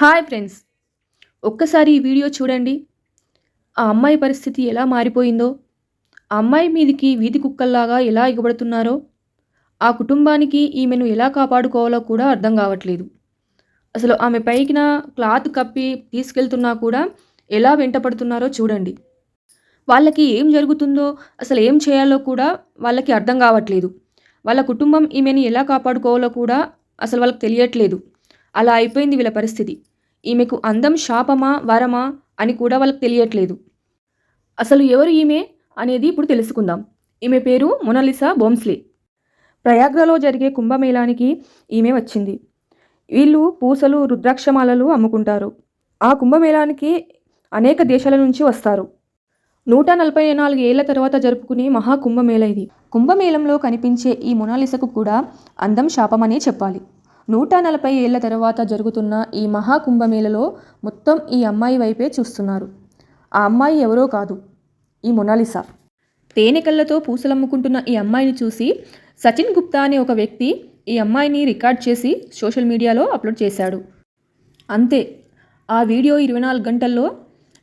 Hi friends. ఒక్కసారి ఈ video చూడండి. ఆ అమ్మాయి పరిస్థితి ఎలా మారిపోయిందో? ఆ అమ్మాయి మీదికి వీధి కుక్కల్లాగా ఎలా ఎగబడుతున్నారో? ఆ కుటుంబానికి ఈమెను ఎలా కాపాడుకోవాలో కూడా అర్థం కావట్లేదు. అసలు ఆమె పైకిన క్లాత్ కప్పి తీసుకెళ్తున్నా కూడా ఎలా వెంటపడుతున్నారో చూడండి. వాళ్ళకి ఏం జరుగుతుందో అసలు ఏం చేయాలో కూడా వాళ్ళకి అర్థం కావట్లేదు. వాళ్ళ కుటుంబం ఈమెను ఎలా కాపాడుకోవాలో కూడా అసలు వాళ్ళకి తెలియట్లేదు. అలా అయిపోయింది వీళ్ళ పరిస్థితి. ఈమెకు అందం శాపమా వరమా అని కూడా వాళ్ళకి తెలియట్లేదు. అసలు ఎవరు ఈమె అనేది ఇప్పుడు తెలుసుకుందాం. ఈమె పేరు మొనాలిసా బోమ్స్లీ. ప్రయాగ్రలో జరిగే కుంభమేళానికి ఈమె వచ్చింది. వీళ్ళు పూసలు రుద్రాక్షమాలలు అమ్ముకుంటారు. ఆ కుంభమేళానికి అనేక దేశాల నుంచి వస్తారు. నూట నలభై నాలుగు ఏళ్ళ తర్వాత జరుపుకునే మహాకుంభమేళ ఇది. కుంభమేళంలో కనిపించే ఈ మొనాలిసకు కూడా అందం శాపమనే చెప్పాలి. నూట నలభై ఏళ్ళ తర్వాత జరుగుతున్న ఈ మహాకుంభమేళలో మొత్తం ఈ అమ్మాయి వైపే చూస్తున్నారు. ఆ అమ్మాయి ఎవరో కాదు ఈ మొనాలిసా. తేనెకళ్ళతో పూసలమ్ముకుంటున్న ఈ అమ్మాయిని చూసి సచిన్ గుప్తా అనే ఒక వ్యక్తి ఈ అమ్మాయిని రికార్డ్ చేసి సోషల్ మీడియాలో అప్లోడ్ చేశాడు. అంతే ఆ వీడియో ఇరవై నాలుగు గంటల్లో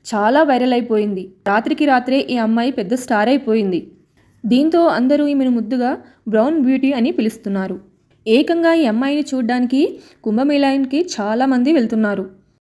చాలా వైరల్ అయిపోయింది. రాత్రికి రాత్రే ఈ అమ్మాయి పెద్ద స్టార్ అయిపోయింది. దీంతో అందరూ ఈమెను ముద్దుగా బ్రౌన్ బ్యూటీ అని పిలుస్తున్నారు. ఏకంగా ఈ అమ్మాయిని చూడడానికి కుంభమేళానికి చాలామంది వెళ్తున్నారు.